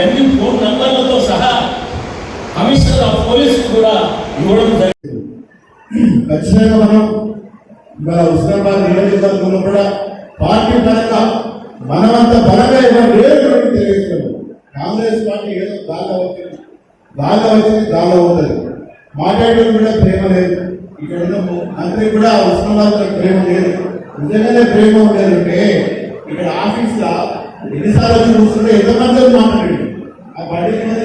అవన్నీ ఫోన్ నంబర్లతో సహా commissioner of police కూడా ఇవ్వడం జరిగింది. ఖచ్చితంగా మనం మన హుస్నాబాద్ నియోజకవర్గంలో కూడా పార్టీ పరంగా మనమంత బలంగా ఇవ్వడం లేదు తెలియజేస్తున్నాం. కాంగ్రెస్ పార్టీ ఏదో గాల్లో వచ్చింది. గాల్లో వచ్చింది గాల్లో అవుతుంది మాట్లాడడం కూడా ప్రేమ లేదు. ఇక్కడ ఉన్న మంత్రి కూడా హుస్నాబాద్ ప్రేమ లేదు. నిజంగానే ప్రేమ ఉండేదంటే ఇక్కడ ఆఫీస్లో ఎన్నిసార్లు వచ్చి కూర్చుంటే ఎంతమంది మాట్లాడి ఆ బండి అన్నాడు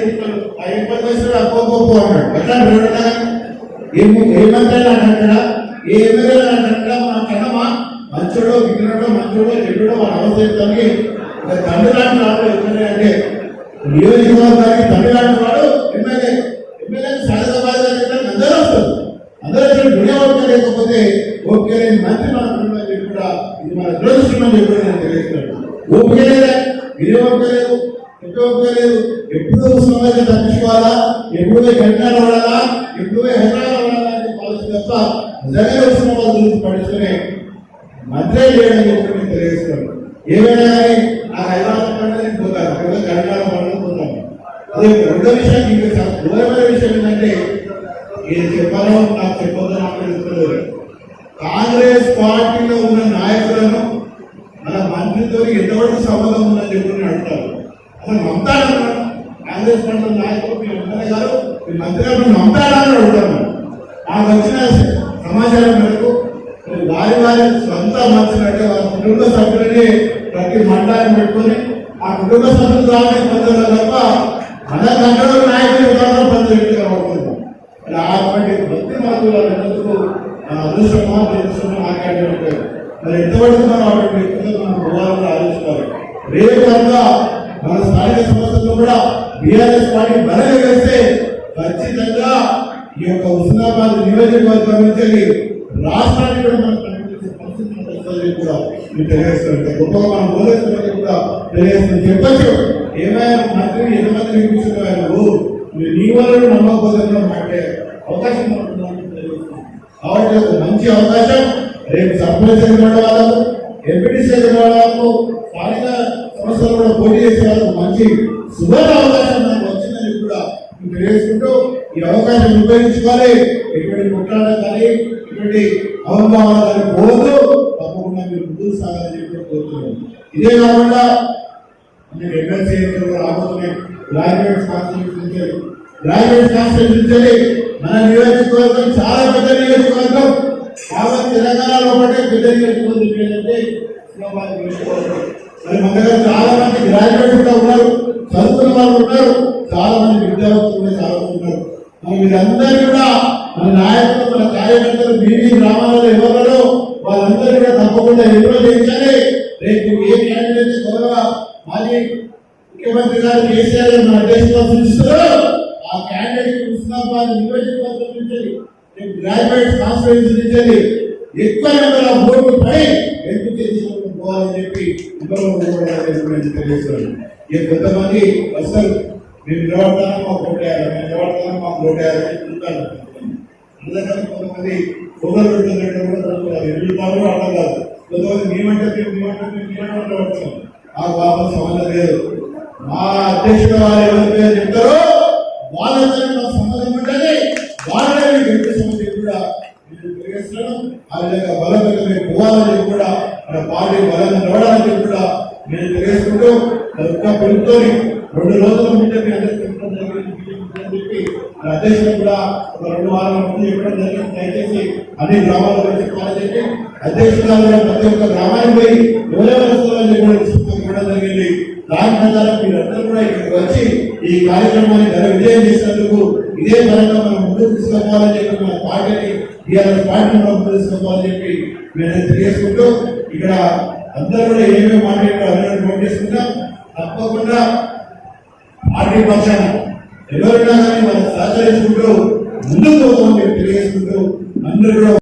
ఎట్లా ఏమి అంటాడా ఏ ఎమ్మెల్యే అంటాడా మన కన్నమా మంచోడో విగ్రహడో మంచోడో చెడ్డో మన అవసరం ఒక తండ్రి లాంటి వాడు ఎమ్మెల్యే అంటే నియోజకవర్గానికి తండ్రి లాంటి వాడు ఎమ్మెల్యే ఎమ్మెల్యే సహజ బాధ్యత అందరూ వస్తారు అందరూ వచ్చి లేకపోతే ఓకే లేని మంత్రి మాట్లాడుతున్నా చెప్పి కూడా ఇది మన దురదృష్టం అని చెప్పి నేను తెలియజేస్తున్నాను ఓపిక లేదా వినియోగం లేదు ప్రతి ఒక్కరు ఎప్పుడు సమస్య తప్పించుకోవాలా? ఎప్పుడే గంటలు పడాలా ఎప్పుడే హైదరాబాద్ పడాలా అనే పాలసీ తప్ప నిజంగా వచ్చిన వాళ్ళ గురించి పడుచుకునే మంత్రే లేడని ఒకటి తెలియజేస్తున్నాను. ఏమైనా కానీ ఆ హైదరాబాద్ పండుగ పోతాను లేదా గంటల పండుగ పోతాను అదే రెండో విషయం ఇంకా దూరమైన విషయం ఏంటంటే ఏది చెప్పాలో నాకు చెప్పదో నాకు తెలుసుకోలేదు కాంగ్రెస్ పార్టీలో ఉన్న నాయకులను మన మంత్రితో ఎంతవరకు సంబంధం ఉందని చెప్పి నేను అసలు నమ్ముతాడన్నా కాంగ్రెస్ పార్టీ నాయకులు మీ ఎమ్మెల్యే గారు మీ మంత్రి గారు మీరు నమ్ముతాడని అడుగుతాను. నాకు వచ్చిన సమాచారం మేరకు వారి వారి సొంత మంత్రులంటే వారి కుటుంబ సభ్యులని ప్రతి మండలాన్ని పెట్టుకొని ఆ కుటుంబ సభ్యులు రావడం పొందడం తప్ప మన కంట్రోల్ నాయకులు ఎవరో పొంది అవుతుంది అటువంటి భక్తి మార్పులు ఎందుకు అదృష్టమా దురదృష్టమా మాట్లాడే మరి ఎంతవరకు మనం అటువంటి వ్యక్తులకు మనం పోవాలని ఆలోచించాలి రేపు కూడా బీఆర్ఎస్ పార్టీ బలంగా వేస్తే ఖచ్చితంగా ఈ యొక్క హుస్నాబాద్ నియోజకవర్గం నుంచి రాష్ట్రానికి కూడా మనం కనిపించే పరిస్థితి కూడా నేను తెలియజేస్తున్నాను. గొప్పగా మనం కూడా చెప్పచ్చు. ఏమైనా మంత్రి ఎంతమంది వినిపిస్తున్నారు మీరు నీ వల్ల నమ్మకపోతే మాట్లాడే అవకాశం కాబట్టి ఒక మంచి అవకాశం. రేపు సర్పంచ్ ఎన్నికల వాళ్ళకు ఎంపీటీసీ ఎన్నికల వాళ్ళకు స్థానిక సంస్థలు కూడా పోటీ చేసే వాళ్ళకు మంచి సువర్ణ అవకాశం మనకు వచ్చిందని కూడా తెలియజేసుకుంటూ ఈ అవకాశం ఉపయోగించుకోవాలి. ఎటువంటి కుట్రాలు కానీ ఎటువంటి అవగాహన కానీ పోవద్దు. తప్పకుండా మీరు ముందుకు సాగాలని చెప్పి కోరుతున్నాను ఇదే కాకుండా నేను ఎమ్మెల్సీ ఎన్నికలు రాబోతున్నాయి. గ్రాడ్యుయేట్ కాన్స్టిట్యూషన్ నుంచి గ్రాడ్యుయేట్ కాన్స్టిట్యూషన్ నుంచి మన నియోజకవర్గం చాలా పెద్ద నియోజకవర్గం. కాబట్టి తెలంగాణలో ఒకటే పెద్ద నియోజకవర్గం. ఏంటంటే హుస్నాబాద్ నియోజకవర్గం. మరి మన దగ్గర చాలా మంది గ్రాడ్యుయేట్ కూడా ఉన్నారు. చదువుకున్న వాళ్ళు ఉన్నారు. చాలా మంది విద్యావంతులు కూడా చాలా మంది ఉన్నారు. మరి మీరందరూ కూడా మన నాయకులు మన కార్యకర్తలు బీవీ గ్రామాలలో ఎవరు వాళ్ళందరూ కూడా తప్పకుండా ఎన్నో చేయించాలి రేపు ఏ క్యాండిడేట్ త్వరగా మాజీ ముఖ్యమంత్రి గారు కేసీఆర్ గారు మన దేశంలో సూచిస్తారు. ఆ క్యాండిడేట్ హుస్నాబాద్ నియోజకవర్గం నుంచి రేపు గ్రాడ్యుయేట్ కాన్స్టిట్యూన్సీ నుంచి ఎక్కువ నెంబర్ ఆఫ్ ఓట్లు చెప్పి తెలియజేస్తున్నాను కొంతమంది అసలు మేము నిలబడతాను మాకు ఓటేయాలి మేము నిలబడతాను మాకు ఓటేయాలి అని చెప్తాను అందుకని కొంతమంది పొగలు ఉంటుందంటే కూడా అర్థం కాదు. కొంతమంది మేమంటే మేము మేమంటే మేము మేమంటే పడుతున్నాం ఆ బాబు సంబంధం లేదు. మా అధ్యక్షుడు వారు ఎవరి పేరు చెప్తారో వాళ్ళతో సంబంధం ఉంటుంది వాళ్ళని సమస్య కూడా నేను ఆ విధంగా బలంగా పోవాలని కూడా మన పార్టీ బలంగా నడవడానికి కూడా నేను తెలియజేసుకుంటూ ఒక్క పిలుపుతోని రెండు రోజుల ముందే చెప్పి మన కూడా ఒక రెండు వారాల ముందు చెప్పడం జరిగింది. దయచేసి అన్ని గ్రామాల్లో చెప్పాలని చెప్పి అధ్యక్షుడు కూడా ప్రతి ఒక్క గ్రామానికి ఎవరెవరు వస్తున్నారని కూడా తీసుకొని జరిగింది. దాని ప్రకారం మీరందరూ కూడా ఇక్కడికి వచ్చి ఈ కార్యక్రమాన్ని ఘన విజయం చేసినందుకు ఇదే పరంగా మనం ముందుకు తీసుకోవాలని చెప్పి మన పార్టీని టీఆర్ఎస్ పార్టీని మనం ముందు తీసుకోవాలని చెప్పి మేము తెలియజేసుకుంటూ ఇక్కడ అందరూ కూడా ఏమేమి మాట్లాడారో అందరూ నోట్ చేసుకుంటాం. తప్పకుండా పార్టీ పక్షాన ఎవరైనా కానీ మనం సహకరించుకుంటూ ముందుకు పోతామని తెలియజేసుకుంటూ అందరూ